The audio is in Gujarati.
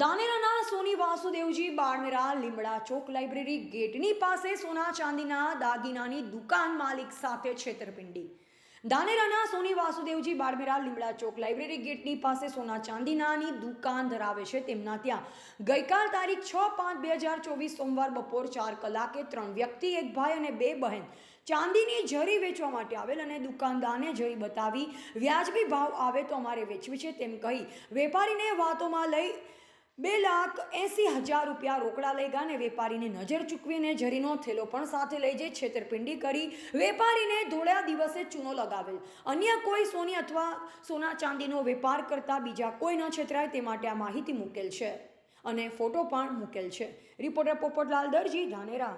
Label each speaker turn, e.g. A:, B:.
A: દાનેરાના સોની વાસુદેવજી બાળમેરા લીમડા ચોક લાઇબ્રેરી ગેટની પાસે સોના ચાંદીના દાગીનાની દુકાન માલિક સાથે છેતરપિંડી. દાનેરાના સોની વાસુદેવજી બાળમેરા લીમડા ચોક લાઇબ્રેરી ગેટની પાસે સોના ચાંદીનાની દુકાન ધરાવે છે. તેમના ત્યાં ગઈકાલ તારીખ છ પાંચ બે હજાર ચોવીસ સોમવાર બપોર ચાર કલાકે ત્રણ વ્યક્તિ, એક ભાઈ અને બે બહેન ચાંદીની જરી વેચવા માટે આવેલ અને દુકાનદારને જરી બતાવી વ્યાજબી ભાવ આવે તો અમારે વેચવી છે તેમ કહી વેપારીને વાતોમાં લઈ બે લાખ એંસી હજાર રૂપિયા રોકડા લઈ ગયા અને વેપારીને નજર ચૂકવીને જરીનો થેલો પણ સાથે લઈ જઈ છેતરપિંડી કરી વેપારીને ધોળ્યા દિવસે ચૂનો લગાવેલ. અન્ય કોઈ સોની અથવા સોના ચાંદીનો વેપાર કરતા બીજા કોઈ ન છેતરાય તે માટે આ માહિતી મૂકેલ છે. અને ફોટો પણ મૂકેલ છે. રિપોર્ટર પોપટલાલ દરજી, ધાનેરા.